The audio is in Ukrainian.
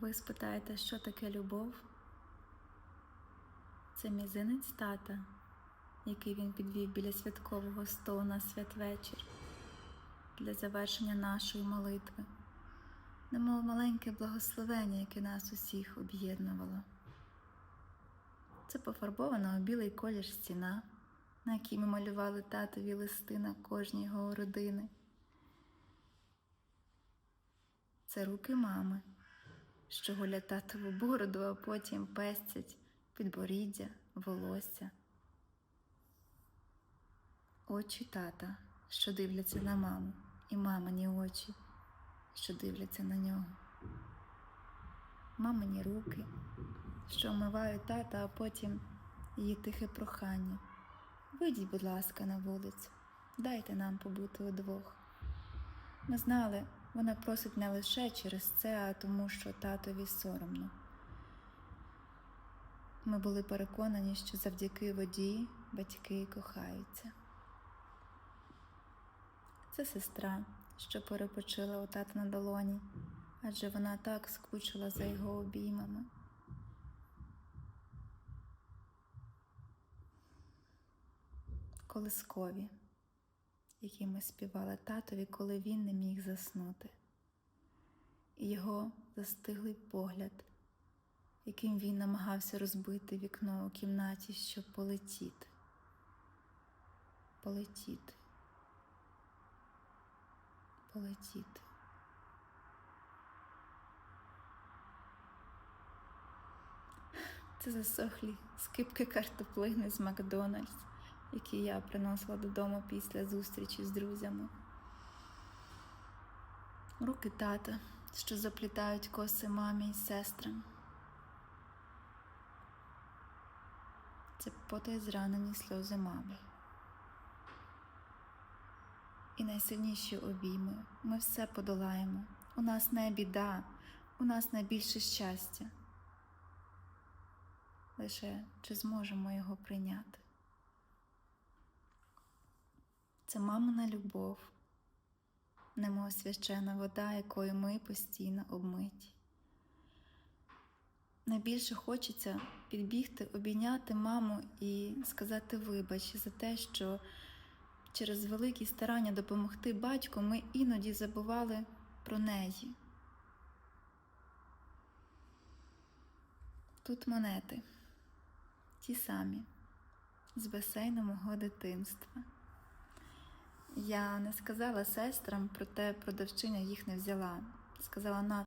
Ви спитаєте, що таке любов? Це мізинець тата, який він підвів біля святкового столу на святвечір для завершення нашої молитви, немов маленьке благословення, яке нас усіх об'єднувало. Це пофарбована у білий колір стіна, на якій ми малювали татові листи на кожній його родини. Це руки мами, що голять татову бороду, а потім пестять підборіддя, волосся. Очі тата, що дивляться на маму, і мамині очі, що дивляться на нього. Мамині руки, що омивають тата, а потім її тихе прохання. Вийдіть, будь ласка, на вулицю, дайте нам побути удвох. Ми знали, вона просить не лише через це, а тому, що татові соромно. Ми були переконані, що завдяки воді батьки кохаються. Це сестра, що перепочила у тата на долоні, адже вона так скучила за його обіймами. Колискові, які ми співали татові, коли він не міг заснути, і його застиглий погляд, яким він намагався розбити вікно у кімнаті, щоб полетіти. Полетіти. Полетіти. Це засохлі скипки картоплини з Макдональдс, які я приносила додому після зустрічі з друзями. Руки тата, що заплітають коси мамі й сестрам. Це потай зранені сльози мами. І найсильніші обійми. Ми все подолаємо. У нас не біда, у нас найбільше щастя. Лише чи зможемо його прийняти? Це мамина любов, немов священа вода, якою ми постійно обмиті. Найбільше хочеться підбігти, обійняти маму і сказати вибач за те, що через великі старання допомогти батьку ми іноді забували про неї. Тут монети, ті самі, з басейну мого дитинства. Я не сказала сестрам, проте продавчиня їх не взяла. Сказала на